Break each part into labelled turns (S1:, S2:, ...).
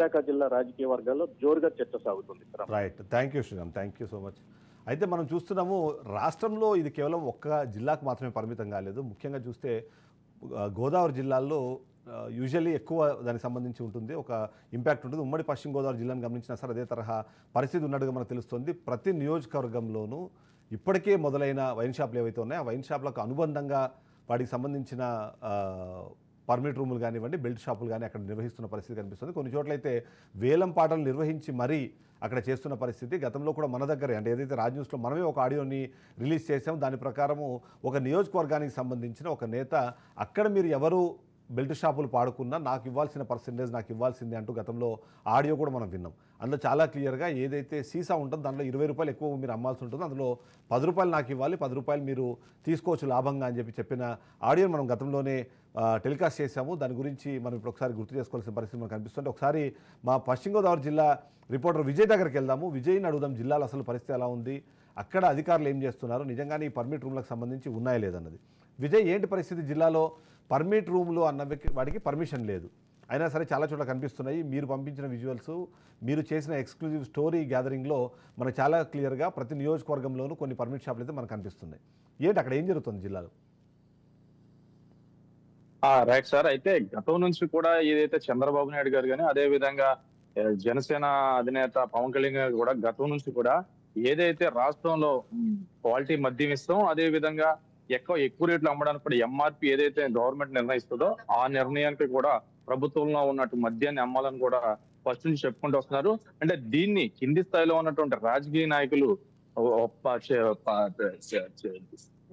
S1: విశాఖ జిల్లా రాజకీయ వర్గాల్లో జోరుగా చర్చ సాగుతుంది.
S2: Right thank you Sriram thank you so much అయితే మనం చూస్తున్నాము రాష్ట్రంలో ఇది కేవలం ఒక్క జిల్లాకు మాత్రమే పరిమితం కాలేదు. ముఖ్యంగా చూస్తే గోదావరి జిల్లాల్లో యూజువల్లీ ఎక్కువ దానికి సంబంధించి ఉంటుంది. ఒక ఇంపాక్ట్ ఉంటుంది. ఉమ్మడి పశ్చిమ గోదావరి జిల్లాను గమనించినా సరే అదే తరహా పరిస్థితి ఉన్నట్టుగా మనకు తెలుస్తుంది. ప్రతి నియోజకవర్గంలోనూ ఇప్పటికే మొదలైన వైన్ షాపులు ఏవైతే ఉన్నాయో ఆ వైన్ షాపులకు అనుబంధంగా వాటికి సంబంధించిన పర్మిట్ రూములు కానివ్వండి బెల్ట్ షాపులు కానీ అక్కడ నిర్వహిస్తున్న పరిస్థితి కనిపిస్తుంది. కొన్ని చోట్లయితే వేలం పాటలు నిర్వహించి మరీ అక్కడ చేస్తున్న పరిస్థితి గతంలో కూడా మన దగ్గరే. అంటే ఏదైతే రాజ్ న్యూస్లో మనమే ఒక ఆడియోని రిలీజ్ చేసాం దాని ప్రకారము ఒక నియోజకవర్గానికి సంబంధించిన ఒక నేత అక్కడ మీరు ఎవరు బెల్ట్ షాపులు పాడుకున్నా నాకు ఇవ్వాల్సిన పర్సెంటేజ్ నాకు ఇవ్వాల్సిందే అంటూ గతంలో ఆడియో కూడా మనం విన్నాం. అందులో చాలా క్లియర్గా ఏదైతే సీసా ఉంటుందో దాంట్లో ఇరవై రూపాయలు ఎక్కువ మీరు అమ్మాల్సి ఉంటుందో అందులో పది రూపాయలు నాకు ఇవ్వాలి పది రూపాయలు మీరు తీసుకోవచ్చు లాభంగా అని చెప్పి చెప్పిన ఆడియోని మనం గతంలోనే టెలికాస్ట్ చేశాము. దాని గురించి మనం ఇప్పుడు ఒకసారి గుర్తు చేసుకోవాల్సిన పరిస్థితి మనకు కనిపిస్తుంటే ఒకసారి మా పశ్చిమ గోదావరి జిల్లా రిపోర్టర్ విజయ్ దగ్గరికి వెళ్దాము. విజయ్ని అడుగుదాం జిల్లాలో అసలు పరిస్థితి ఎలా ఉంది? అక్కడ అధికారులు ఏం చేస్తున్నారు? నిజంగానే ఈ పర్మిట్ రూమ్లకు సంబంధించి ఉన్నాయా లేదన్నది. విజయ్ ఏంటి పరిస్థితి? జిల్లాలో పర్మిట్ రూమ్లు అన్న వాడికి పర్మిషన్ లేదు. అయినా సరే చాలా చోట్ల కనిపిస్తున్నాయి. మీరు పంపించిన విజువల్స్ మీరు చేసిన ఎక్స్క్లూజివ్ స్టోరీ గ్యాదరింగ్లో మనకు చాలా క్లియర్గా ప్రతి నియోజకవర్గంలోనూ కొన్ని పర్మిట్ షాపులు అయితే మనకు కనిపిస్తున్నాయి. ఏంటి అక్కడ ఏం జరుగుతుంది జిల్లాలో?
S3: రైట్ సార్ అయితే గతం నుంచి కూడా ఏదైతే చంద్రబాబు నాయుడు గారు కానీ అదే విధంగా జనసేన అధినేత పవన్ కళ్యాణ్ గారు కూడా గతం నుంచి కూడా ఏదైతే రాష్ట్రంలో క్వాలిటీ మద్యం ఇస్తాం అదే విధంగా ఎక్కువ ఎక్కువ రేట్లు అమ్మడానికి కూడా ఎంఆర్పి ఏదైతే గవర్నమెంట్ నిర్ణయిస్తుందో ఆ నిర్ణయానికి కూడా ప్రభుత్వంలో ఉన్నట్టు మద్యాన్ని అమ్మాలని కూడా ఫస్ట్ నుంచి చెప్పుకుంటూ వస్తున్నారు. అంటే దీన్ని కింది స్థాయిలో ఉన్నటువంటి రాజకీయ నాయకులు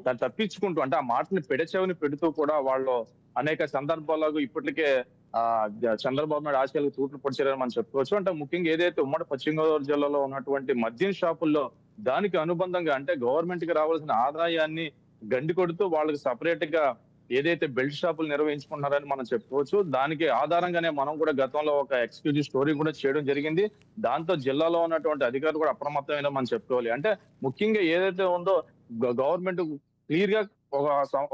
S3: దాన్ని తప్పించుకుంటూ అంటే ఆ మాటని పెడచెవిని పెడుతూ కూడా వాళ్ళు అనేక సందర్భాల్లో ఇప్పటికే ఆ చంద్రబాబు నాయుడు ఆశయాలకు తూట్లు పొడిచారని మనం చెప్పుకోవచ్చు. అంటే ముఖ్యంగా ఏదైతే ఉమ్మడి పశ్చిమ గోదావరి జిల్లాలో ఉన్నటువంటి మద్యం షాపుల్లో దానికి అనుబంధంగా అంటే గవర్నమెంట్కి రావాల్సిన ఆదాయాన్ని గండి కొడుతూ వాళ్ళకి సపరేట్గా ఏదైతే బెల్ట్ షాపులు నిర్వహించుకుంటున్నారని మనం చెప్పుకోవచ్చు దానికి ఆధారంగానే మనం కూడా గతంలో ఒక ఎక్స్క్లూజివ్ స్టోరీ కూడా చేయడం జరిగింది. దాంతో జిల్లాలో ఉన్నటువంటి అధికారులు కూడా అప్రమత్తమైన మనం చెప్పుకోవాలి. అంటే ముఖ్యంగా ఏదైతే ఉందో గవర్నమెంట్ క్లియర్గా ఒక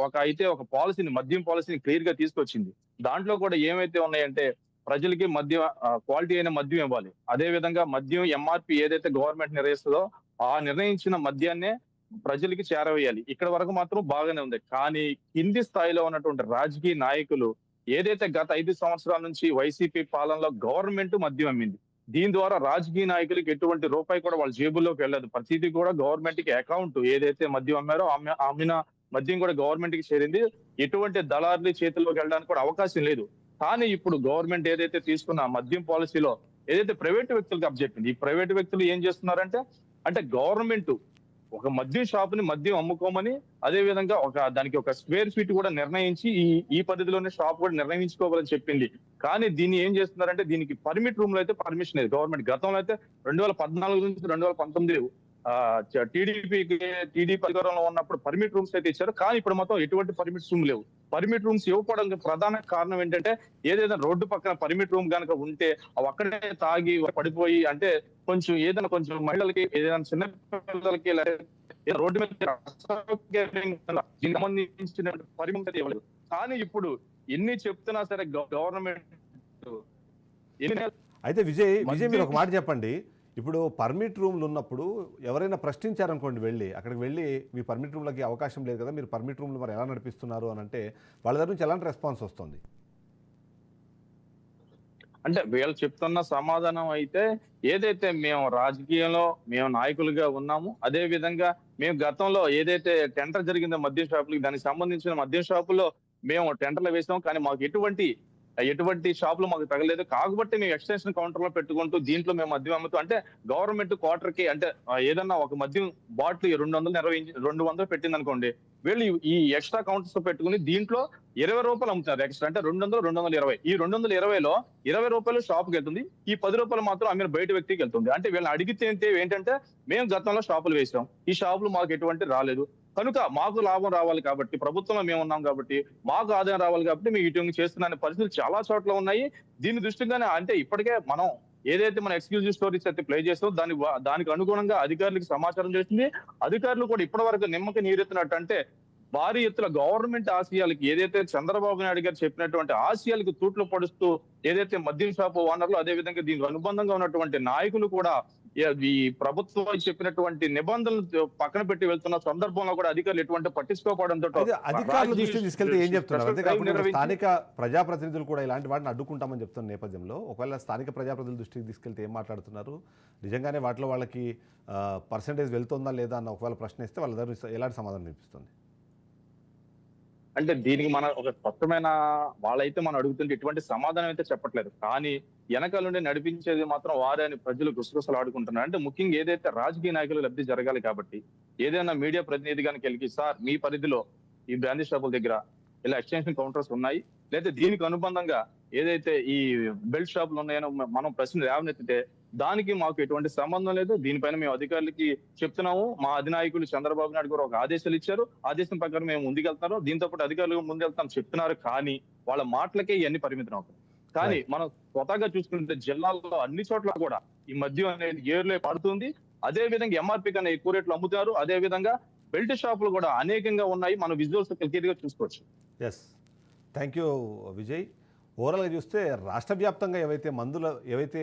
S3: ఒక అయితే ఒక పాలసీని మద్యం పాలసీని క్లియర్గా తీసుకొచ్చింది. దాంట్లో కూడా ఏమైతే ఉన్నాయంటే ప్రజలకి మద్యం క్వాలిటీ అయిన మద్యం ఇవ్వాలి. అదే విధంగా మద్యం ఎంఆర్పి ఏదైతే గవర్నమెంట్ నిర్ణయిస్తుందో ఆ నిర్ణయించిన మద్యాన్నే ప్రజలకి చేరవేయాలి. ఇక్కడ వరకు మాత్రం బాగానే ఉంది. కానీ కింది స్థాయిలో ఉన్నటువంటి రాజకీయ నాయకులు ఏదైతే గత ఐదు సంవత్సరాల నుంచి వైసీపీ పాలనలో గవర్నమెంట్ మద్యం అమ్మింది దీని ద్వారా రాజకీయ నాయకులకి ఎటువంటి రూపాయి కూడా వాళ్ళ జేబుల్లోకి వెళ్ళదు. ప్రతిదీ కూడా గవర్నమెంట్కి అకౌంట్ ఏదైతే మద్యం అమ్మారో అమ్మిన మద్యం కూడా గవర్నమెంట్కి చేరింది. ఎటువంటి దళారుల చేతిలోకి వెళ్ళడానికి కూడా అవకాశం లేదు. కానీ ఇప్పుడు గవర్నమెంట్ ఏదైతే తీసుకున్న మద్యం పాలసీలో ఏదైతే ప్రైవేట్ వ్యక్తులకు అబ్జెక్ట్ ఈ ప్రైవేట్ వ్యక్తులు ఏం చేస్తున్నారంటే అంటే గవర్నమెంట్ ఒక మద్యం షాప్ని మద్యం అమ్ముకోమని అదే విధంగా ఒక దానికి ఒక స్క్వేర్ ఫీట్ కూడా నిర్ణయించి ఈ ఈ పద్ధతిలోనే షాప్ కూడా నిర్ణయించుకోవాలని చెప్పింది. కానీ దీన్ని ఏం చేస్తున్నారంటే దీనికి పర్మిట్ రూమ్లో అయితే పర్మిషన్ లేదు. గవర్నమెంట్ గతంలో అయితే రెండు వేల పద్నాలుగు నుంచి రెండు వేల పంతొమ్మిది టీడీపీకి టీడీపీ అధికారంలో ఉన్నప్పుడు పర్మిట్ రూమ్స్ అయితే ఇచ్చారు. కానీ ఇప్పుడు మొత్తం ఎటువంటి పర్మిట్ రూమ్ లేవు. పర్మిట్ రూమ్స్ ఇవ్వకపోవడానికి ప్రధాన కారణం ఏంటంటే ఏదైనా రోడ్డు పక్కన పర్మిట్ రూమ్ కనుక ఉంటే అవి అక్కడే తాగి పడిపోయి అంటే కొంచెం ఏదైనా కొంచెం మహిళలకి ఏదైనా చిన్న పిల్లలకి రోడ్డు మీద సంబంధించిన పరిమితి ఇవ్వలేదు కానీ ఇప్పుడు ఎన్ని చెప్తున్నా సరే గవర్నమెంట్
S2: అయితే విజయ్ విజయ్ మీరు ఒక మాట చెప్పండి. ఇప్పుడు పర్మిట్ రూమ్లు ఉన్నప్పుడు ఎవరైనా ప్రశ్నించారనుకోండి వెళ్ళి అక్కడికి వెళ్ళి మీ పర్మిట్ రూమ్లకి అవకాశం లేదు కదా మీరు పర్మిట్ రూమ్లు మరి ఎలా నడిపిస్తున్నారు అని అంటే వాళ్ళ దగ్గర నుంచి ఎలాంటి రెస్పాన్స్ వస్తుంది?
S3: అంటే వీళ్ళు చెప్తున్న సమాధానం అయితే ఏదైతే మేము రాజకీయంలో మేము నాయకులుగా ఉన్నాము అదే విధంగా మేము గతంలో ఏదైతే టెండర్ జరిగిందో మద్యం షాపులకి దానికి సంబంధించిన మద్యం షాపులో మేము టెండర్లు వేసాం. కానీ మాకు ఎటువంటి ఎటువంటి షాపులు మాకు తగలేదు. కాకపోతే మేము ఎక్స్టెన్షన్ కౌంటర్లో పెట్టుకుంటూ దీంట్లో మేము మద్యం అమ్ముతూ అంటే గవర్నమెంట్ క్వార్టర్కి అంటే ఏదన్నా ఒక మద్యం బాటిల్ రెండు వందలు నిర్వహించి రెండు వందలు పెట్టింది అనుకోండి వీళ్ళు ఈ- ఎక్స్ట్రా కౌంటర్స్ పెట్టుకుని దీంట్లో ఇరవై రూపాయలు అమ్ముతున్నారు ఎక్స్ట్రా. అంటే రెండు వందలు రెండు వందల ఇరవై. ఈ రెండు వందల ఇరవైలో ఇరవై రూపాయలు షాప్కి వెళ్తుంది. ఈ పది రూపాయలు మాత్రం ఆమె బయట వ్యక్తికి వెళ్తుంది. అంటే వీళ్ళని అడిగితే ఏంటంటే మేము గతంలో షాపులు వేసాం ఈ షాపులు మాకు ఎటువంటి రాలేదు. కనుక మాకు లాభం రావాలి కాబట్టి ప్రభుత్వంలో మేము ఉన్నాం కాబట్టి మాకు ఆదాయం రావాలి కాబట్టి మేము ఇటు చేస్తున్న పరిస్థితులు చాలా చోట్ల ఉన్నాయి. దీని దృష్టిగానే అంటే ఇప్పటికే మనం ఏదైతే మన ఎక్స్క్లూజివ్ స్టోరీస్ అయితే ప్లే చేస్తాం దాని దానికి అనుగుణంగా అధికారులకు సమాచారం చేస్తుంది అధికారులు కూడా ఇప్పటి వరకు నిమ్మకి నీరెత్తినట్టు అంటే భారీ ఎత్తున గవర్నమెంట్ ఆశయాలకి ఏదైతే చంద్రబాబు నాయుడు గారు చెప్పినటువంటి ఆశయాలకు తూట్లు పడుస్తూ ఏదైతే మద్యం షాపు ఓనర్లు అదే విధంగా దీనికి అనుబంధంగా ఉన్నటువంటి నాయకులు కూడా ఈ ప్రభుత్వం చెప్పినటువంటి నిబంధనలు పక్కన పెట్టి వెళ్తున్న సందర్భంలో కూడా అధికారులు ఎటువంటి పట్టించుకోకపోవడంతో
S2: అధికారుల దృష్టికి తీసుకెళ్తే ఏం చెప్తున్నారు? స్థానిక ప్రజాప్రతినిధులు కూడా ఇలాంటి వాటిని అడ్డుకుంటామని చెప్తున్న నేపథ్యంలో ఒకవేళ స్థానిక ప్రజాప్రతినిధుల దృష్టికి తీసుకెళ్తే ఏం మాట్లాడుతున్నారు? నిజంగానే వాటిలో వాళ్ళకి పర్సంటేజ్ వెళ్తుందా లేదా అన్న ఒకవేళ ప్రశ్న ఇస్తే వాళ్ళ దగ్గర ఎలాంటి సమాధానం వినిపిస్తుంది?
S3: అంటే దీనికి మన ఒక స్పష్టమైన వాళ్ళైతే మనం అడుగుతుంటే ఎటువంటి సమాధానం అయితే చెప్పట్లేదు. కానీ వెనకాల నుండి నడిపించేది మాత్రం వారే అని ప్రజలు గుసగుసలు ఆడుకుంటున్నారు. అంటే ముఖ్యంగా ఏదైతే రాజకీయ నాయకులు లబ్ధి జరగాలి కాబట్టి ఏదైనా మీడియా ప్రతినిధి కానీ కలిగి సార్ మీ పరిధిలో ఈ బ్రాందీ షాపుల దగ్గర ఇలా ఎక్స్టెన్షన్ కౌంటర్స్ ఉన్నాయి. లేదా దీనికి అనుబంధంగా ఏదైతే ఈ బెల్ట్ షాపులు ఉన్నాయో మనం ప్రశ్న లేవనెత్తితే దానికి మాకు ఎటువంటి సంబంధం లేదు. దీనిపైన మేము అధికారులకి చెప్తున్నాము. మా అధినాయకులు చంద్రబాబు నాయుడు గారు ఒక ఆదేశాలు ఇచ్చారు. ఆదేశం ప్రకారం మేము ముందుకెళ్తారు దీంతో పాటు అధికారులు ముందుకెళ్తాం చెప్తున్నారు. కానీ వాళ్ళ మాటలకే ఇవన్నీ పరిమితం అవుతాయి. కానీ మనం స్వతహాగా చూసుకుంటే జిల్లాల్లో అన్ని చోట్ల కూడా ఈ మద్యం అనేది ఏర్లే పడుతుంది. అదే విధంగా ఎంఆర్పి కన్నా ఎక్కువ రేట్లు అమ్ముతారు. అదే విధంగా బెల్ట్ షాపులు కూడా అనేకంగా ఉన్నాయి. మనం విజువల్స్ క్లియర్గా చూసుకోవచ్చు
S2: ఎస్ థ్యాంక్ యూ విజయ్ ఓవరాల్గా చూస్తే రాష్ట్ర వ్యాప్తంగా ఏవైతే మందుల ఏవైతే